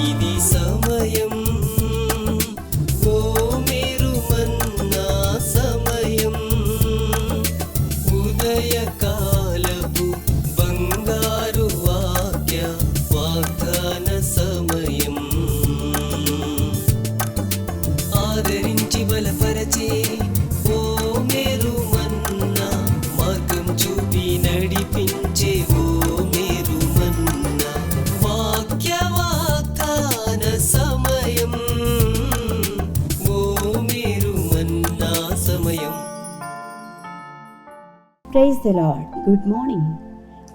ఇది సమయం ఓ మీరు మన్నా సమయం. ఉదయకాలపు బంగారు వాక్య వాగ్దాన సమయం. ఆదరించి బలపరచే ఓ మేరు praise the Lord good morning.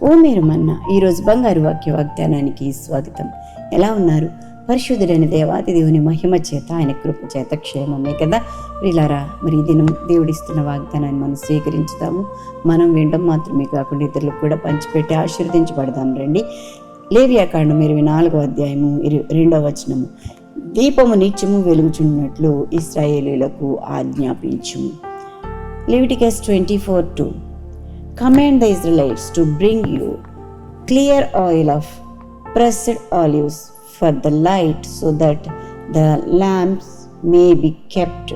ఓ మీరు మన్న ఈరోజు బంగారు వాక్య వాగ్దానానికి స్వాగతం. ఎలా ఉన్నారు? పరిశుద్ధుడైన దేవాది దేవుని మహిమ చేత ఆయన కృప చేత క్షేమమే కదా? ప్రిలారా మరి ఈ దినం దేవుడిస్తున్న వాగ్దానాన్ని మనం స్వీకరించుతాము మనం వినడం మాత్రమే కాకుండా ఇతరులకు కూడా పంచిపెట్టి ఆశీర్వదించబడదాం రండి. లేవియాకాండం ఇరవై నాలుగో అధ్యాయము ఇరు రెండవ వచనము. దీపము నిత్యము వెలుగుచున్నట్లు ఇస్రాయేలీలకు ఆజ్ఞాపించుము. Leviticus 24 2 Command the Israelites to bring you clear oil of pressed olives for the light so that the lamps may be kept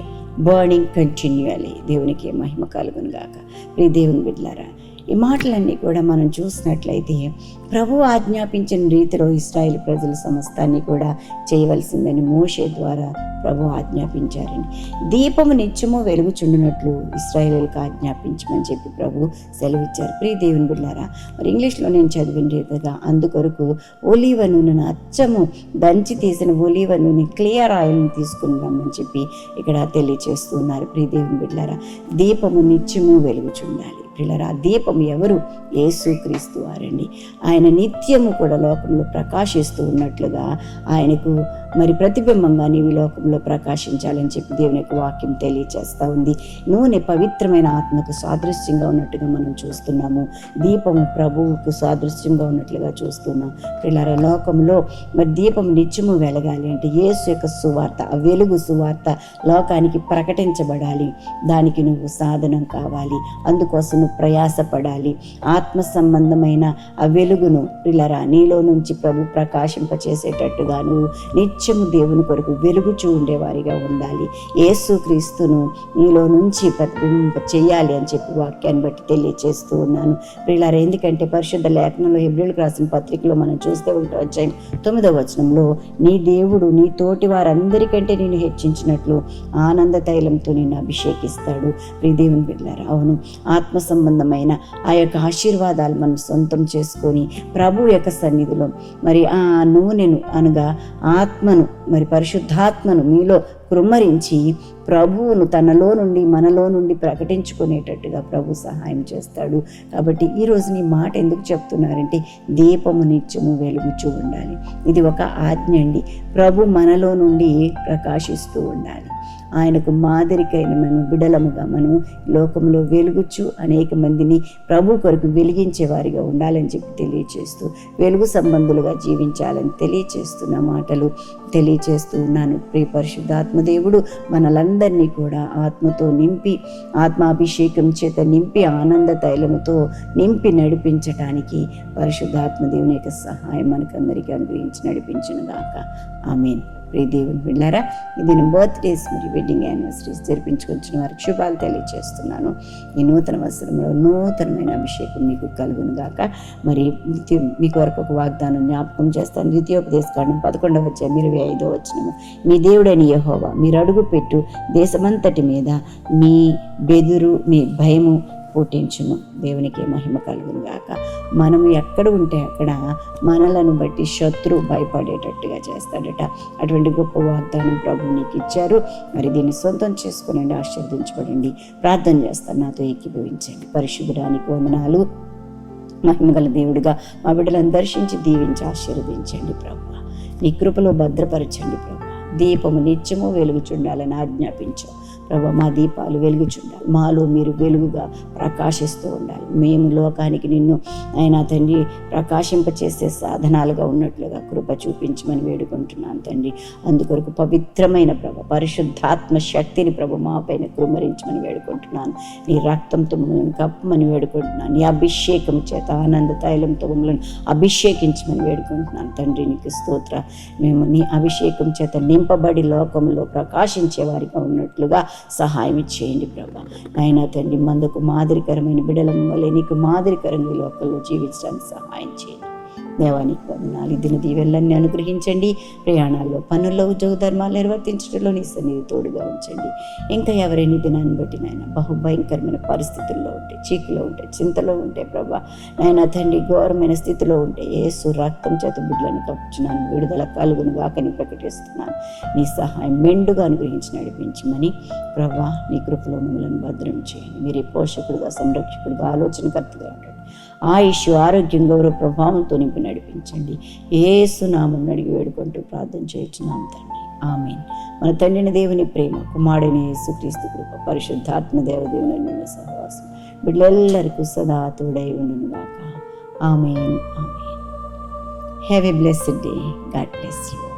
burning continually దేవునికి మహిమ కలుగును గాక ప్రియ దేవుని బిడ్లారా ఈ మాటలన్నీ కూడా మనం చూసినట్లయితే ప్రభు ఆజ్ఞాపించిన రీతిలో ఇస్రాయేల్ ప్రజల సమస్తాన్ని కూడా చేయవలసిందని మోషే ద్వారా ప్రభు ఆజ్ఞాపించారండి. దీపము నిత్యము వెలుగుచుండునట్లు ఇస్రాయేలీలకు ఆజ్ఞాపించమని చెప్పి ప్రభు సెలవిచ్చారు. ప్రియ దేవుని బిడ్డారా మరి ఇంగ్లీష్లో నేను చదివిన రీతిగా అందుకొరకు ఒలీవ నూనెను అచ్చము దంచి తీసిన ఒలీవ నూనె క్లియర్ ఆయిల్ని తీసుకుని రమ్మని చెప్పి ఇక్కడ తెలియచేస్తున్నారు. ప్రియ దేవుని బిడ్డారా దీపము నిత్యము వెలుగుచుండాలి. పిల్లరా దీపం ఎవరు? యేసుక్రీస్తు వారండి. ఆయన నిత్యము కూడా లోకంలో ప్రకాశిస్తూ ఉన్నట్లుగా ఆయనకు మరి ప్రతిబింబంగా నీవు ఈ లోకంలో ప్రకాశించాలని చెప్పి దేవుని యొక్క వాక్యం తెలియచేస్తూ ఉంది. నూనె పవిత్రమైన ఆత్మకు సాదృశ్యంగా ఉన్నట్టుగా మనం చూస్తున్నాము. దీపము ప్రభువుకు సాదృశ్యంగా ఉన్నట్లుగా చూస్తున్నాం. పిల్లల లోకంలో మరి దీపం నిత్యము వెలగాలి అంటే యేసు యొక్క సువార్త ఆ వెలుగు సువార్త లోకానికి ప్రకటించబడాలి. దానికి నువ్వు సాధనం కావాలి. అందుకోసం నువ్వు ప్రయాసపడాలి. ఆత్మ సంబంధమైన ఆ వెలుగును పిల్లరా నీలో నుంచి ప్రభు ప్రకాశింపచేసేటట్టుగా నువ్వు నిత్యము దేవుని కొరకు వెలుగుచూ ఉండేవారిగా ఉండాలి. యేసు క్రీస్తును నీలో నుంచి ప్రతిబింబ చేయాలి అని చెప్పి వాక్యాన్ని బట్టి తెలియచేస్తూ ఉన్నాను. పిల్లరా ఎందుకంటే పరిశుద్ధ లేఖనంలో హెబ్రిల్కి రాసిన పత్రికలో మనం చూస్తే ఒకటి వచ్చాయి తొమ్మిదవ వచనంలో నీ దేవుడు నీ తోటి వారందరికంటే నేను హెచ్చించినట్లు ఆనంద తైలంతో నిన్ను అభిషేకిస్తాడు. ప్రియదేవుని బిడ్డారా అవును ఆత్మ సంబంధమైన ఆ యొక్క ఆశీర్వాదాలు మనం సొంతం చేసుకొని ప్రభు యొక్క సన్నిధిలో మరి ఆ నూనెను అనగా ఆత్మ ఆత్మను మరి పరిశుద్ధాత్మను మీలో కృమ్మరించి ప్రభువును తనలో నుండి మనలో నుండి ప్రకటించుకునేటట్టుగా ప్రభు సహాయం చేస్తాడు. కాబట్టి ఈరోజు నీ మాట ఎందుకు చెప్తున్నారంటే దీపము నిత్యము వెలుగుచూ ఉండాలి. ఇది ఒక ఆజ్ఞ అండి. ప్రభు మనలో నుండి ప్రకాశిస్తూ ఉండాలి. ఆయనకు మాదిరికైన మనం బిడలముగా మనం. లోకంలో వెలుగుచ్చు అనేక మందిని ప్రభు కొరకు వెలిగించే వారిగా ఉండాలని చెప్పి తెలియచేస్తూ వెలుగు సంబంధులుగా జీవించాలని తెలియచేస్తున్న మాటలు తెలియచేస్తూ ఉన్నాను. ప్రియ పరిశుద్ధాత్మదేవుడు మనలందరినీ కూడా ఆత్మతో నింపి ఆత్మాభిషేకం చేత నింపి ఆనంద తైలముతో నింపి నడిపించటానికి పరిశుద్ధాత్మదేవుని యొక్క సహాయం మనకందరికీ అనుగ్రహించి నడిపించిన దాకా మీన్ ప్రియ దేవుని బిళ్ళారా ఇది నేను బర్త్డేస్ మరియు వెడ్డింగ్ యానివర్సరీస్ జరిపించుకొచ్చిన వారికి శుభాలు తెలియజేస్తున్నాను ఈ నూతన వస్త్రంలో నూతనమైన అభిషేకం మీకు కలుగును గాక. మరి మీకు వరకు ఒక వాగ్దానం జ్ఞాపకం చేస్తాను. ద్వితీయోపదేశ కాండం పదకొండవ వచ్చాము ఇరవై ఐదో వచ్చినము మీ దేవుడైన యహోవా మీరు అడుగు పెట్టు దేశమంతటి మీద మీ బెదురు మీ భయము పుట్టించును దేవునికి మహిమ కలుగును గాక. మనం ఎక్కడ ఉంటే అక్కడ మనలను బట్టి శత్రు భయపడేటట్టుగా చేస్తాడట. అటువంటి గొప్ప వాగ్దానం ప్రభు నీకు ఇచ్చారు. మరి దీన్ని సొంతం చేసుకునండి ఆశీర్వదించబడండి. ప్రార్థన చేస్తాను నాతో ఏకీభవించండి. పరిశుభ్రానికి వందనాలు. మహిమగల దేవుడిగా మా బిడ్డలను దర్శించి దీవించి ఆశీర్వదించండి ప్రభు. నీ కృపలో భద్రపరచండి ప్రభు. దీపము నిత్యము వెలుగుచుండాలని ఆజ్ఞాపించాం. ప్రభు మా దీపాలు వెలుగుచుండాలి. మాలో మీరు వెలుగుగా ప్రకాశిస్తూ ఉండాలి. మేము లోకానికి నిన్ను అయినా తండ్రి ప్రకాశింపచేసే సాధనాలుగా ఉన్నట్లుగా కృప చూపించమని వేడుకుంటున్నాను తండ్రి. అందుకొరకు పవిత్రమైన ప్రభ పరిశుద్ధాత్మ శక్తిని ప్రభు మాపైన కృమరించమని కుమరించమని వేడుకుంటున్నాను. నీ రక్తంతో మమ్మల్ని కప్పమని వేడుకుంటున్నాను. నీ అభిషేకం చేత ఆనంద తైలంతో మమ్మల్ని అభిషేకించమని వేడుకుంటున్నాను తండ్రి. నీకు స్తోత్ర. మేము నీ అభిషేకం చేత నింపబడి లోకంలో ప్రకాశించే వారిగా ఉన్నట్లుగా సహాయం చేయండి ప్రభా. నాయన తండ్రి మందుకు మాదిరికరమైన బిడల వల్ల నీకు మాదిరికరంగా లోకల్లో జీవించడానికి సహాయం చేయండి. దేవానికి వందనాలు. ఈ దిన అనుగ్రహించండి. ప్రయాణాల్లో పనుల్లో ఉద్యోగ ధర్మాలు నిర్వర్తించడంలో నీ సన్నిధి తోడుగా ఉంచండి. ఇంకా ఎవరైనా దినాన్ని బట్టి నాయన బహుభయంకరమైన పరిస్థితుల్లో ఉంటే చీకులో ఉంటే చింతలో ఉంటే ప్రభా నాయన తండ్రి ఘోరమైన స్థితిలో ఉంటే ఏసు రక్తం చేత బిడ్డలను కప్పుచున్నాను. విడుదల కలుగును గాకని ప్రకటిస్తున్నాను. నీ సహాయం మెండుగా అనుగ్రహించి నడిపించమని ప్రభా నీ కృపలో మమ్మల్ని భద్రం చేయండి. మీరే పోషకుడుగా సంరక్షకుడుగా ఆలోచనకర్తగా ఉంటాడు ఆయుష్ ఆరోగ్యం గౌరవ ప్రభావంతో నింపి నడిపించండి. ఏసునామం అడిగి వేడుకుంటూ ప్రార్థన చేయించున్నాం తండ్రి. ఆమె మన తండ్రిని దేవుని ప్రేమ కుమారుడిని యేసుక్రీస్తు కృప పరిశుద్ధాత్మ దేవదేవుని నిన్న సహవాసం బిడ్డలెల్లరికూ సదా తోడై ఉండును గాక amen. Amen have a blessed day God bless you